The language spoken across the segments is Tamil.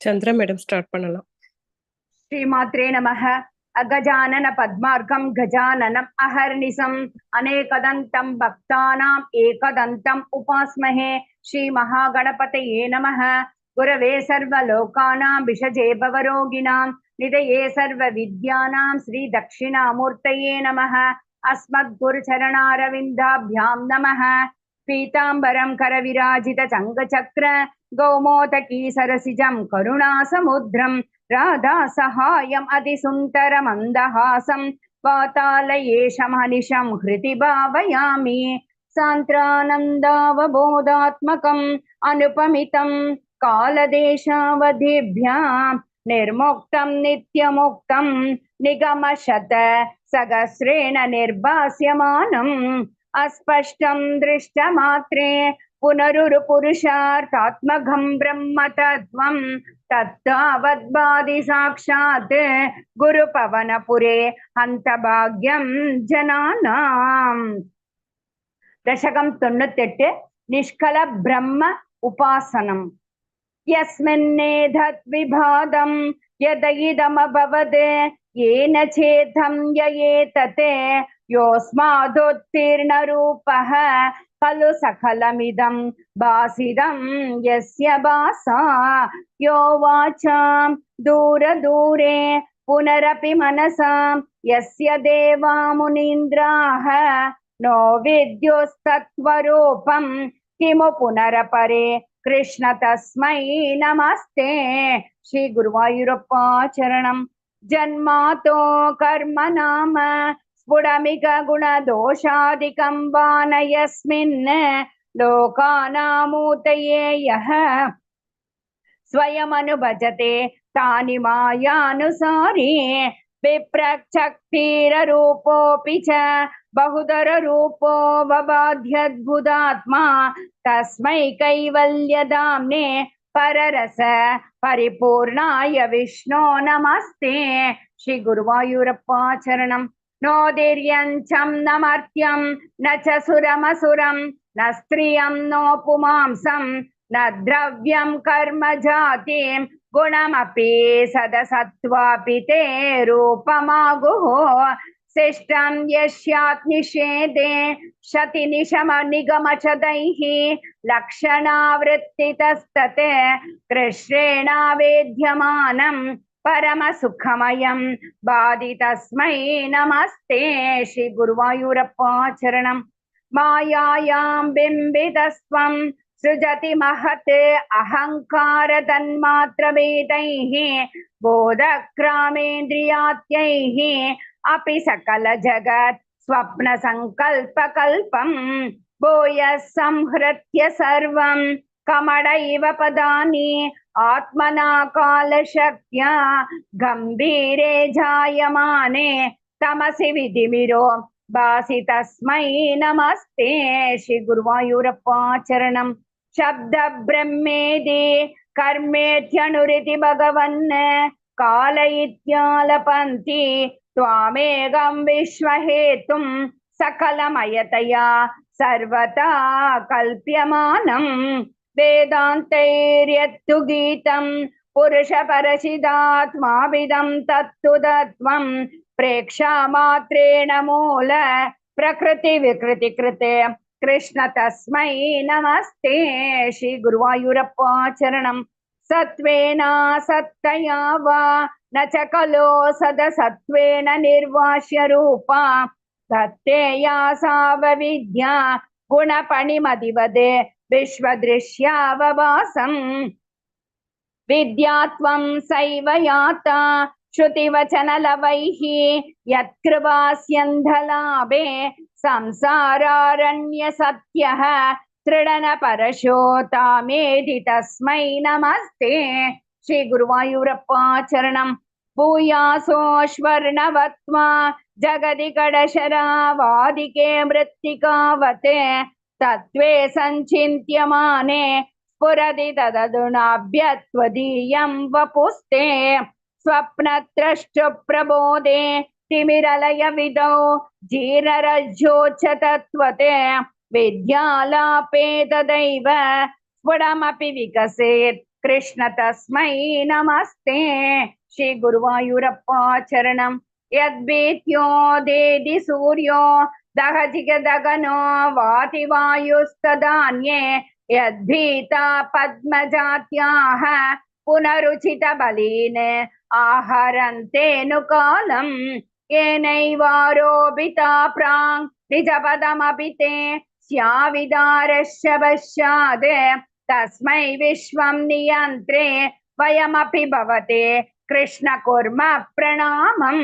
சந்திர மேடம் ஸ்டார்ட் பண்ணலாம். ஸ்ரீமாத்ரே நமக. அகஜானன பத்மார்க்கம் கஜானனம் அஹர்நிசம் அநேகதந்தம் பக்தானாம் ஏகதந்தம் உபாஸ்மஹே. ஸ்ரீ மகாகணபதையே நமக. குரவே சர்வலோகானாம் விஷஜே பவரோகிணாம் நிதயே சர்வ வித்யானாம் ஸ்ரீ தட்சிணாமூர்த்தயே நமக. அஸ்மத் குரு சரணாரவிந்தாபியாம் நமக. पीताम्बरं करविराजितचङ्गचक्र गौमोदकी सरसिजं करुणासमुद्रं राधा सहायम् अतिसुन्दरमन्दहासं वातालयेशमनिशं हृदि भावयामि सान्त्रानन्दावबोधात्मकम् अनुपमितं कालदेशावधिभ्यां निर्मुक्तं नित्यमुक्तं निगमशत सहस्रेण निर्भास्यमानम् अस्पष्टं दृष्टमात्रे पुनरुरुपुरुषार्थात्मकं ब्रह्मतत्त्वं तत्तावद्बाधि साक्षात् गुरुपवनपुरे हन्तभाग्यं जनानाम् दशकं தொண்ணூத்தெட்டு நிஷ்கல பிரம்ம உபாசனம் यस्मिन्नेधद्विभादं यद इदमभवद् येन चेदं य एतत् योऽस्मादुत्तीर्णरूपः खलु सकलमिदं भासिदं यस्य भासा यो वाचां दूरदूरे पुनरपि मनसां यस्य देवा मुनीन्द्राः नो विद्युस्तत्त्वरूपं किमु पुनरपरे कृष्ण तस्मै नमस्ते श्रीगुरुवायुरप्पाचरणम् जन्मातो कर्म नाम स्फुटमिक गुणदोषादिकं वा न यस्मिन् लोकानामूतये यः स्वयमनुभजते तानि मायानुसारी विप्रक्षक्तिररूपोऽपि च बहुधररूपो वबाध्यद्भुतात्मा तस्मै कैवल्यदाम्ने पररस परिपूर्णाय विष्णो नमस्ते श्रीगुरुवायूरप्पाचरणम् नोदिर्यञ्चं न मर्त्यं न च सुरमसुरं न स्त्रियं नो पुमांसं न द्रव्यं कर्म जातिं गुणमपि सदसत्त्वापि ते रूपमागुः। शिष्टं यस्यात् निषेधे शतिनिशमनिगमचदैः लक्षणावृत्तितस्तत् कृष्णेणावेद्यमानं परमसुखमयं बाधितस्मै नमस्ते श्रीगुरुवायूरप्पाचरणम् मायायां बिम्बितस्त्वं सृजति महत् अहङ्कार तन्मात्रभेदैः बोधक्रामेन्द्रियात्यैः अपि सकल जगत् स्वप्नसङ्कल्पकल्पम् भूयः संहृत्य सर्वं कमडैव पदानि आत्मना कालशक्त्या गम्भीरे जायमाने तमसि विधिमिरो भासि तस्मै नमस्ते श्रीगुरुवायूरप्पाचरणम् शब्दब्रह्मेदि कर्मेत्यनुरिति भगवन् काल इत्यालपन्ति त्वामेकं विश्वहेतुं सकलमयतया सर्वथा कल्प्यमानम् वेदान्तैर्यत्तु गीतं पुरुषपरशिदात्माविदं तत्तु तत्त्वं प्रेक्षामात्रेण मूल प्रकृतिविकृतिकृते कृष्ण तस्मै नमस्ते श्रीगुरुवायूरप्पाचरणम् सत्त्वेन सत्तया वा न च खलो सदसत्त्वेन निर्वाश्य रूपा दत्तेया सावविद्या गुणपणिमदिवदे विश्वदृश्याववासम् विद्या त्वं सैव याता श्रुतिवचनलवैः। यत्कृपास्यन्धलाभे संसारारण्यसत्यः। तृणनपरशोतामेधि तस्मै नमस्ते। श्रीगुरुवायूरप्पा चरणम् जगदि कडशरावादिके मृत्तिकावते। तत्त्वे सञ्चिन्त्यमाने स्फुरति तदधुनाभ्यत्वदीयं वपुस्ते स्वप्नत्रष्टुप्रबोधे तिमिरलयविदौ जीर्णरज्जोच्च तत्त्वते विद्यालापे तदैव स्फुटमपि विकसेत् कृष्ण तस्मै नमस्ते श्रीगुरुवायूरप्पा चरणम् यद्भीत्यो देदि सूर्यो दहजिगदगनो वाति वायुस्तदान्ये यद्भीता पद्मजात्याः पुनरुचितबलीन् आहरन्तेऽनुकालम् येनैवारोपिता प्राङ् निजपदमपि ते स्याविदारश्च पश्चात् तस्मै विश्वं नियन्त्रे वयमपि भवते कृष्ण कुर्म प्रणामम्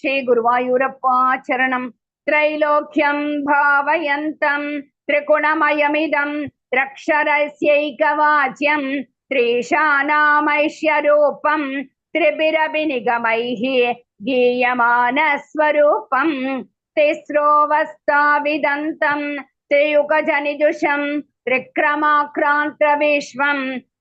श्रीगुरुवायूरप्पाचरणं त्रैलोक्यं भावयन्तं त्रिगुणमयमिदं द्रक्षरस्यैकवाच्यं त्रिशानामैश्यरूपं त्रिभिरभिनिगमैः गीयमानस्वरूपं तिस्रोऽवस्थाविदन्तं त्रियुगजनिजुषं त्रिक्रमाक्रान्तविश्वं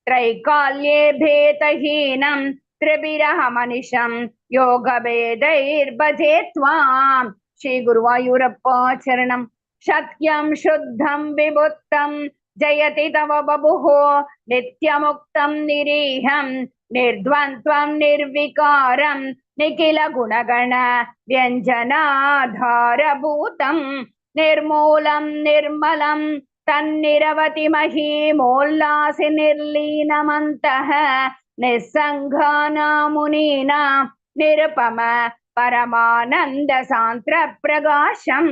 त्रैकाल्ये भेदहीनं त्रिभिरहमनिशं योगभेदैर्भजे त्वाम् श्रीगुरुवायूरप्पाचरणं सत्यं, शुद्धं विभुत्तं जयति तव बभुः। नित्यमुक्तं, निरीहं, निर्द्वन्द्वं, निर्विकारं निखिल गुणगण व्यञ्जनाधारभूतं, निर्मूलं, निर्मलं, तन्निरवति महीमोल्लासि निर्लीनमन्तः निस्सङ्घानामुनीनां निरुपम పరమానంద సాంత్ర ప్రకాశం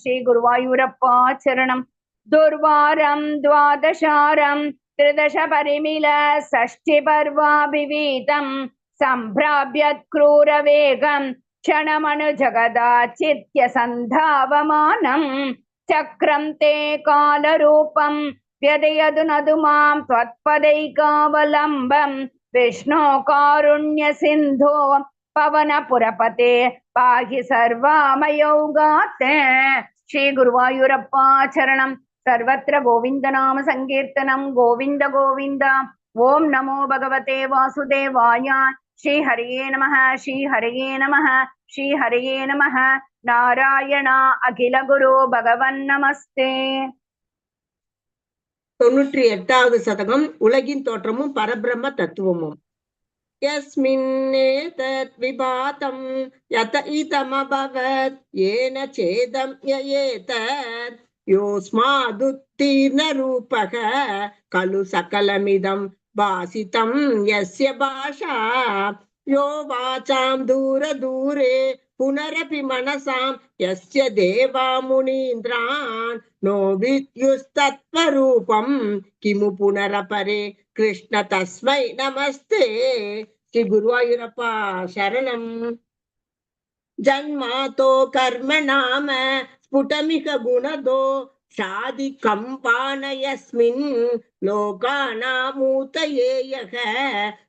శ్రీ గురువాయూరప్పా చరణం దుర్వారం ద్వాదశారం త్రిదశ పరిమిళ షష్ఠి పర్వాభివీతం సంభ్రాభ్య క్రూర వేగం క్షణమణు జగదాచిత్య సంధావమానం చక్రం తే కాలరూపం వ్యదయదు నదు మాం త్వత్పదైకావలంబం విష్ణో కారుణ్య సింధో பவனபுரபதே பாகி சர்வாமயோகாத்த. ஸ்ரீ குருவாயூரப்பா சரணம். சர்வத்திர கோவிந்த நாம சங்கீர்த்தனம். கோவிந்த கோவிந்தா. ஓம் நமோ பகவதே வாசுதேவாயா. ஸ்ரீ ஹரியே நம ஸ்ரீ ஹரியே நம ஸ்ரீ நம நாராயணா அகில குரு பகவன் நமஸ்தே. தொன்னூற்றி எட்டாவது சதகம் உலகின் தோற்றமும் பரபிரம்ம தத்துவமும். यस्मिन्नेतत् विभातं यत इदमभवत् येन चेदं ययेतत् योऽस्मादुत्तीर्णरूपः खलु सकलमिदं भासितं यस्य भाषा यो वाचां दूरदूरे पुनरपि मनसां यस्य देवा मुनीन्द्रान् नो विद्युस्तत्त्वरूपं किमु पुनरपरे कृष्ण तस्मै नमस्ते। श्री गुरुवायूरप्पा शरणम्। जन्मातो कर्म नाम स्फुटमिह गुणदो शादिकम्पानयस्मिन् लोकानामूतये यः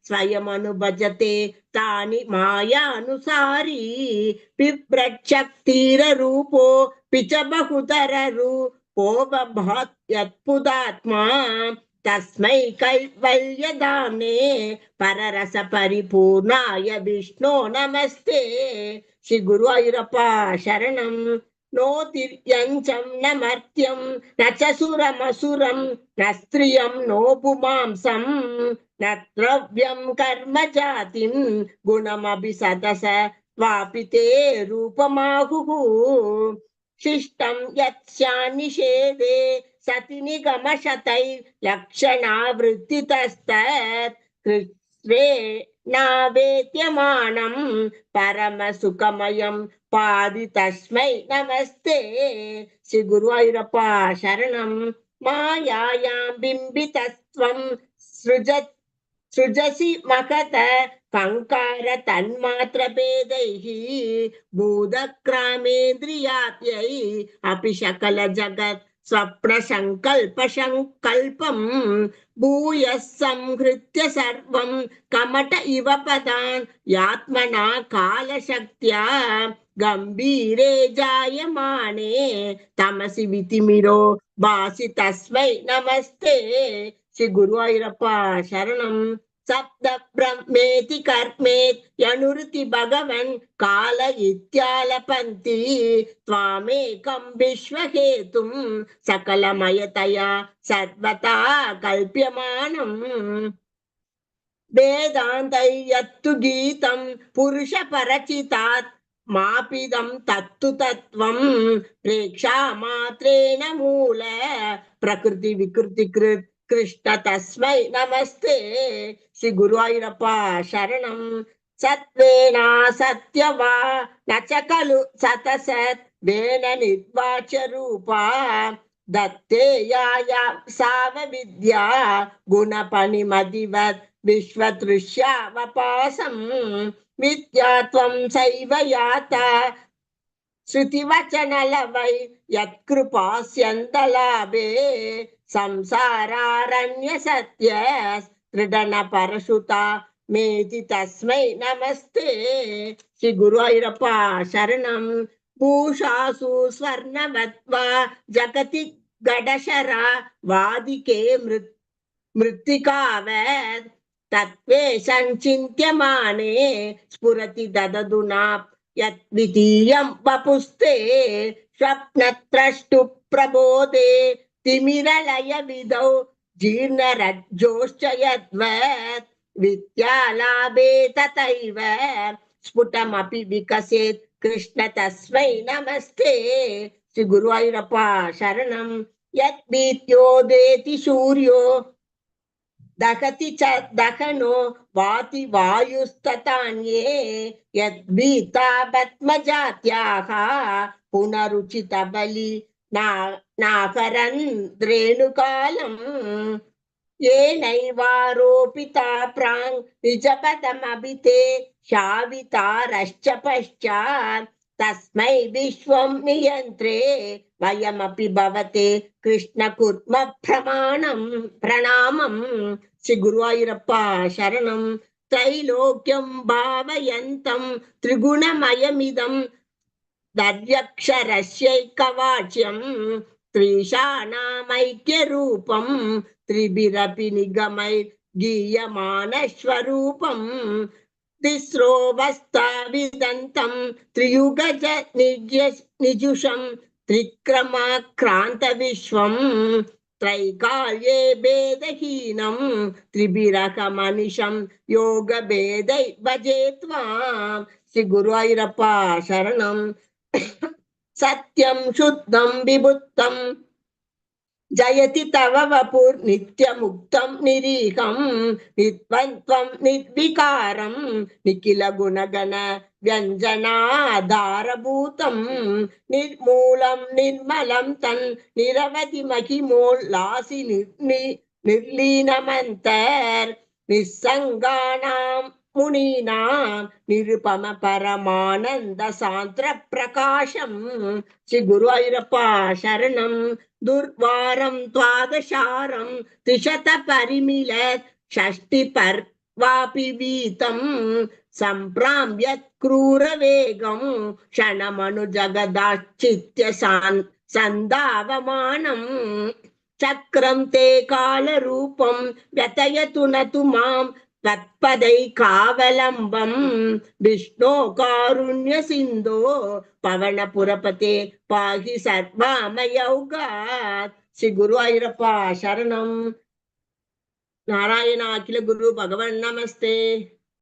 स्वयमनुभजते तानि मायानुसारी बिभ्रक्षक्तिररूपो पि च बहुतररूपो बभात् यत्पुदात्मा तस्मै कैवल्यधाम्ने पररसपरिपूर्णाय विष्णो नमस्ते श्री गुरुवायूरप्पा शरणम् నో దివ్యంచం నమర్త్యం నచసురమసురం నస్త్రియం నోపుమాంసం నద్రవ్యం కర్మ జాతిం గుణమభి సదస వాపితే రూపమాహు శిష్టం యత్నిషేదే సతి నిగమ శతై లక్షణావృత్తితస్తత్వే నావేద్యమానం పరమ సుఖమయం सति निगमशतैर्लक्षणावृत्तितस्तत् कृत्वे नावेद्यमानं परमसुखमयं पादि तस्मै नमस्ते श्री गुरुवायूरप्पा शरणं मायायां बिम्बितस्त्वं सृजत् सृजसि महत कङ्कार तन्मात्रभेदैः भूतक्रामेन्द्रियाप्यै अपि सकल जगत् स्वप्नसङ्कल्पसङ्कल्पम् भूयः संहृत्य सर्वं कमट इव पदान् यात्मना कालशक्त्या गम्भीरे जायमाने तमसि वितिमिरो भासि तस्मै नमस्ते श्री गुरुवायूरप्पा शरणम् சப்த பிரம்மேதி கர்மேத் யனுருதி பகவன் கால இத்தியால பந்தி துவாமேகம் விஸ்வகேதும் சகலமயதயா சர்வதா கல்பியமானம். வேதாந்தையத்து கீதம் புருஷ பரச்சிதாத் மாபிதம் தத்து தத்துவம் பிரேக்ஷா மாத்திரேன மூல. பிரகிருதி விகிருதி கிருத் கிருஷ்ண தஸ்மை நமஸ்தே. శ్రీ గురువాయూరప్ప శరణం. సత్వేనా సత్యవా నచకలు సతసత్ వేన నిర్వాచ రూపా దత్తేయాయ సావ విద్యా గుణపణిమదివత్ విశ్వదృశ్యావపాసం విద్యాత్వం శైవ యాత శృతివచనలవై యత్కృపాస్యంతలాభే సంసారారణ్య సత్య దృఢన పరశుత మేతి తస్మై నమస్తే శ్రీ గురు గురువాయూరప్ప శరణం భూషాసు స్వర్ణమత్వ జగతి గడశర వాదికే మృత్ మృత్తికావత్ తత్వే సంచింత్యమానే స్ఫురతి దదదునా యద్వితీయం వపుస్తే స్వప్నత్రష్టు ప్రబోధే తిమిరలయ విధౌ जीर्णरज्जोश्चयद्वत् विद्यालाभे तथैव स्फुटमपि विकसेत्। कृष्ण तस्मै नमस्ते। शरणं। यद्भीत्योदेति सूर्यो, दहति च दहनो, वाति वायुस्ततान्ये यद्भीता पद्मजात्याः పద్మజాత్యాః పునరుచిత బలి నా నాకరన్ రేణుకాలం ఏనైవారోపితా ప్రాంగ్ నిజపదమభితే శావితారశ్చ పశ్చాత్ తస్మై విశ్వం నియంత్రే వయమపి భవతే కృష్ణ కుర్మ ప్రమాణం ప్రణామం శ్రీ గురువాయూరప్ప శరణం త్రైలోక్యం భావయంతం త్రిగుణమయమిదం దర్యక్షరస్యైకవాచ్యం త్రిషాణమైక్య రూపం త్రిభిరపి నిగమై గీయమాన స్వరూపం తిస్రోవస్థా విదంతం త్రియుగజ నిజ నిజుషం త్రిక్రమాక్రాంత విశ్వం త్రైకాల్యే భేదహీనం త్రిభిరకమనిషం యోగ భేదై భజే త్వాం. శ్రీ ఐరప్ప శరణం. சத்யம் சுத்தம் விபுத்தம் ஜயதி தவ வபுர் நித்யமுக்தம் நிரீகம் நித்வந்த்வம் நித்விகாரம் நிக்கில குணகண வியஞ்சனாதாரபூதம் நிர்மூலம் நிர்மலம் தன் நிரவதி மகிமோல் நிர்லீனமந்தர் நிசங்கானாம் முனீனாம் நிருபம பரமானந்த சாந்திர பிரகாசம் ஸ்ரீ குருவாயூரப்பா சரணம். துர்வாரம் துவாதசாரம். திஷத பரிமில ஷஷ்டி பர்வாபி வீதம் சம்பிராம்பிய क्रूरवेगं क्षणमनुजगदाश्चित्य सान् सन्दावमानम् चक्रं ते कालरूपं व्यथयतु न तु माम् தத்பதை காவலம்பம். விஷ்ணோ காருண்ய சிந்தோ. பவன புரபதே பாகி சர்வாமயோகாத். ஸ்ரீ குரு ஐரப்பா சரணம். நாராயணா அகில குரு பகவன் நமஸ்தே.